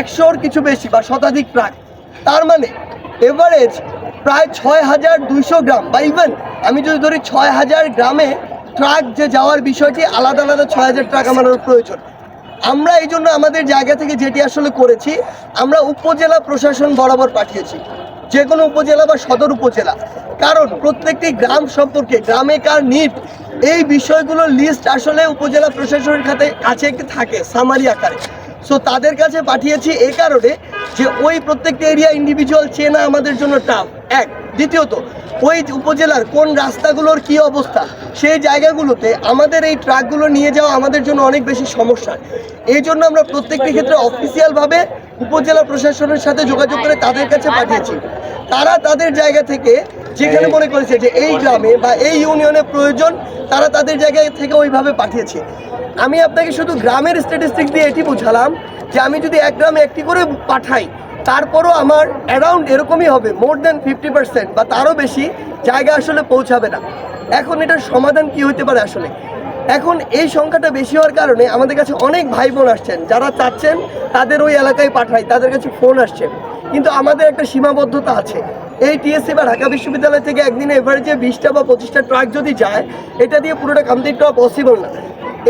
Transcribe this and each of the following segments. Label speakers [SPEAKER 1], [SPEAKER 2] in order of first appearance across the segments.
[SPEAKER 1] একশোর কিছু বেশি বা শতাধিক ট্রাক তার মানে এভারেজ প্রায় ছয় হাজার দুইশো গ্রাম বা ইভেন আমি যদি ধরি ছয় হাজার গ্রামে ট্রাক যে যাওয়ার বিষয়টি, আলাদা আলাদা ছয় হাজার ট্রাক আমার প্রয়োজন। আমরা এই জন্য আমাদের জায়গা থেকে যেটি আসলে করেছি, আমরা উপজেলা প্রশাসন বরাবর পাঠিয়েছি। যে কোনো উপজেলা বা সদর উপজেলা। কারণ প্রত্যেকটি গ্রাম সম্পর্কে গ্রামে কার নিট এই বিষয়গুলোর লিস্ট আসলে উপজেলা প্রশাসনের খাতে কাছে থাকে সামারি আকারে। সো তাদের কাছে পাঠিয়েছি এই কারণে যে ওই প্রত্যেকটা এরিয়া ইন্ডিভিজুয়াল চেনা আমাদের জন্য টাফ এক। দ্বিতীয়ত, ওই উপজেলার কোন রাস্তাগুলোর কি অবস্থা, সেই জায়গাগুলোতে আমাদের এই ট্রাকগুলো নিয়ে যাওয়া আমাদের জন্য অনেক বেশি সমস্যা। এই জন্য আমরা প্রত্যেকটি ক্ষেত্রে অফিসিয়ালভাবে উপজেলা প্রশাসনের সাথে যোগাযোগ করে তাদের কাছে পাঠিয়েছি। তারা তাদের জায়গা থেকে যেখানে মনে করেছে যে এই গ্রামে বা এই ইউনিয়নে প্রয়োজন, তারা তাদের জায়গায় থেকে ওইভাবে পাঠিয়েছে। আমি আপনাকে শুধু গ্রামের স্ট্যাটিস্টিক দিয়ে এটি বোঝালাম যে আমি যদি এক গ্রামে একটি করে পাঠাই, তারপরও আমার অ্যারাউন্ড এরকমই হবে মোর দেন ফিফটি পার্সেন্ট বা তারও বেশি জায়গা আসলে পৌঁছাবে না। এখন এটার সমাধান কি হতে পারে আসলে? এখন এই সংখ্যাটা বেশি হওয়ার কারণে আমাদের কাছে অনেক ভাই বোন আসছেন, যারা চাচ্ছেন তাদের ওই এলাকায় পাঠাই, তাদের কাছে ফোন আসছে। কিন্তু আমাদের একটা সীমাবদ্ধতা আছে। এই টিএসসি বা ঢাকা বিশ্ববিদ্যালয় থেকে একদিনে এভারেজে বিশটা বা পঁচিশটা ট্রাক যদি যায়, এটা দিয়ে পুরোটা কমপ্লিট করা পসিবল না।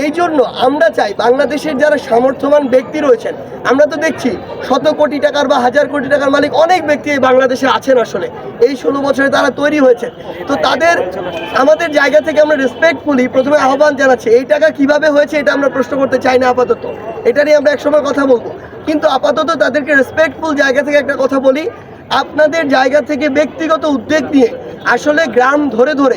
[SPEAKER 1] এই জন্য আমরা চাই বাংলাদেশের যারা সামর্থ্যবান ব্যক্তি রয়েছেন, আমরা তো দেখছি শত কোটি টাকার বা হাজার কোটি টাকার মালিক অনেক ব্যক্তি এই বাংলাদেশে আছেন আসলে। এই ষোলো বছরে তারা তৈরি হয়েছে। তো তাদের, আমাদের জায়গা থেকে আমরা রেসপেক্টফুলি প্রথমে আহ্বান জানাচ্ছি, এই টাকা কীভাবে হয়েছে এটা আমরা প্রশ্ন করতে চাই না আপাতত। এটা নিয়ে আমরা একসময় কথা বলব। কিন্তু আপাতত তাদেরকে রেসপেক্টফুল জায়গা থেকে একটা কথা বলি আপনাদের জায়গা থেকে ব্যক্তিগত উদ্যোগ নিয়ে আসলে গ্রাম ধরে ধরে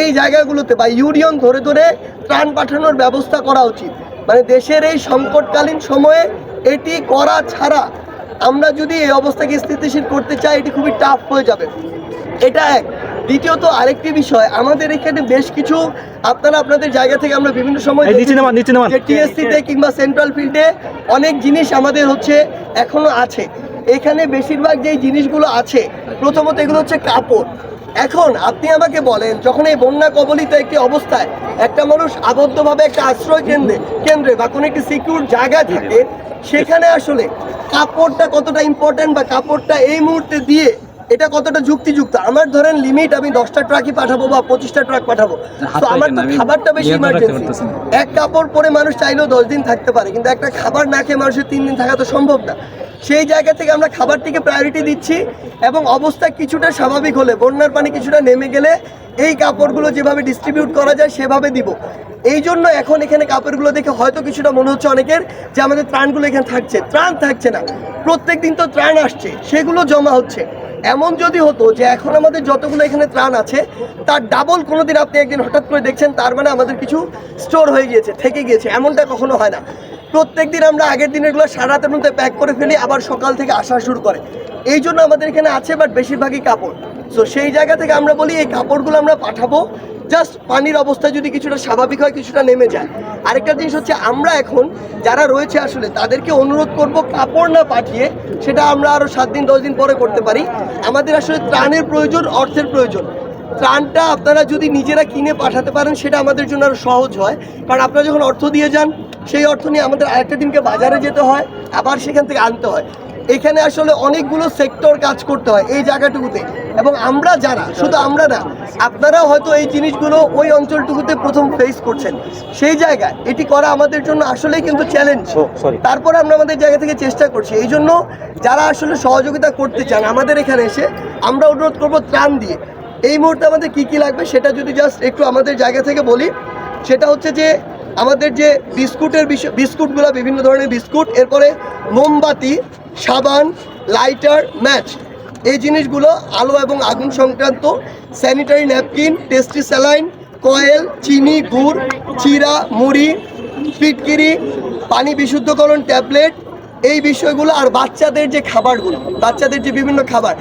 [SPEAKER 1] এই জায়গাগুলোতে বা ইউনিয়ন ধরে ধরে ত্রাণ পাঠানোর ব্যবস্থা করা উচিত। মানে দেশের এই সংকটকালীন সময়ে এটি করা ছাড়া আমরা যদি এই অবস্থাকে স্থিতিশীল করতে চাই এটি খুবই টাফ হয়ে যাবে। এটা এক। দ্বিতীয়ত আরেকটি বিষয় আমাদের এখানে বেশ কিছু আপনারা আপনাদের জায়গা থেকে আমরা বিভিন্ন সময়
[SPEAKER 2] এই নিচে নামান, নিচে নামান।
[SPEAKER 1] টিএসসি কিংবা সেন্ট্রাল ফিল্ডে অনেক জিনিস আমাদের হচ্ছে এখনও আছে। এখানে বেশিরভাগ যেই জিনিসগুলো আছে, প্রথমত এগুলো হচ্ছে কাপড়। এখন আপনি আমাকে বলেন, যখন এই বন্যা কবলিত একটি অবস্থায় একটা মানুষ আবদ্ধভাবে একটা আশ্রয় কেন্দ্রে কেন্দ্রে বা কোনো একটি সিকিউর জায়গা থাকে, সেখানে আসলে কাপড়টা কতটা ইম্পর্টেন্ট বা কাপড়টা এই মুহূর্তে দিয়ে এটা কতটা যুক্তিযুক্ত? আমার ধরেন লিমিট আমি দশটা ট্রাকই পাঠাবো বা পঁচিশটা ট্রাক পাঠাবো। তো আমার তো খাবারটা বেশি ইমার্জেন্সি এক কাপড় পরে মানুষ চাইলেও দশ দিন থাকতে পারে কিন্তু একটা খাবার না খেয়ে মানুষের তিন দিন থাকা তো সম্ভব না। সেই জায়গা থেকে আমরা খাবারটিকে প্রায়োরিটি দিচ্ছি এবং অবস্থা কিছুটা স্বাভাবিক হলে বন্যার পানি কিছুটা নেমে গেলে এই কাপড়গুলো যেভাবে ডিস্ট্রিবিউট করা যায় সেভাবে দিব। এই জন্য এখন এখানে কাপড়গুলো দেখে হয়তো কিছুটা মনে হচ্ছে অনেকের যে আমাদের ত্রাণগুলো এখানে থাকছে। ত্রাণ থাকছে না। প্রত্যেক দিন তো ত্রাণ আসছে সেগুলো জমা হচ্ছে। এমন যদি হতো যে এখন আমাদের যতগুলো এখানে ত্রাণ আছে, তার ডাবল কোনোদিন আপনি একদিন হঠাৎ করে দেখছেন, তার মানে আমাদের কিছু স্টোর হয়ে গিয়েছে, থেকে গিয়েছে, এমনটা কখনো হয় না। প্রত্যেক দিন আমরা আগের দিনেরগুলো সারা রাতের মধ্যে প্যাক করে ফেলি, আবার সকাল থেকে আসা শুরু করে। এই জন্য আমাদের এখানে আছে বাট বেশিরভাগই কাপড়। সো সেই জায়গা থেকে আমরা বলি এই কাপড়গুলো আমরা পাঠাবো। জাস্ট পানির অবস্থা যদি কিছুটা স্বাভাবিক হয়, কিছুটা নেমে যায়। আরেকটা জিনিস হচ্ছে আমরা এখন যারা রয়েছে আসলে, তাদেরকে অনুরোধ করব কাপড় না পাঠিয়ে সেটা আমরা আরও সাত দিন, দশ দিন পরে করতে পারি। আমাদের আসলে ত্রাণের প্রয়োজন, অর্থের প্রয়োজন। ত্রাণটা আপনারা যদি নিজেরা কিনে পাঠাতে পারেন, সেটা আমাদের জন্য আরও সহজ হয়। কারণ আপনারা যখন অর্থ দিয়ে যান, সেই অর্থ নিয়ে আমাদের আরেকটা দিনকে বাজারে যেতে হয়, আবার সেখান থেকে আনতে হয়। এখানে আসলে অনেকগুলো সেক্টর কাজ করতে হয় এই জায়গাটুকুতে। এবং আমরা যারা শুধু আমরা না আপনারাও হয়তো এই জিনিসগুলো ওই অঞ্চলটুকুতে প্রথম ফেস করছেন। সেই জায়গায় এটি করা আমাদের জন্য আসলেই কিন্তু চ্যালেঞ্জ তারপরে আমরা আমাদের জায়গা থেকে চেষ্টা করছি। এই জন্য যারা আসলে সহযোগিতা করতে চান আমাদের এখানে এসে আমরা অনুরোধ করব ত্রাণ দিয়ে। এই মুহূর্তে আমাদের কি কি লাগবে সেটা যদি জাস্ট একটু আমাদের জায়গা থেকে বলি সেটা হচ্ছে যে আমাদের যে বিস্কুটের বিষয় বিস্কুটগুলো বিভিন্ন ধরনের বিস্কুট এরপরে মোমবাতি সাবান লাইটার ম্যাচ। এই জিনিসগুলো আলো এবং আগুন সংক্রান্ত sanitary napkin tasty saline coil চিনি, গুড়, চিরা, মুড়ি ফিটকিরি পানি বিশুদ্ধকরণ ট্যাবলেট, এই বিষয়গুলো আর বাচ্চাদের যে খাবারগুলো, বাচ্চাদের যে বিভিন্ন খাবার।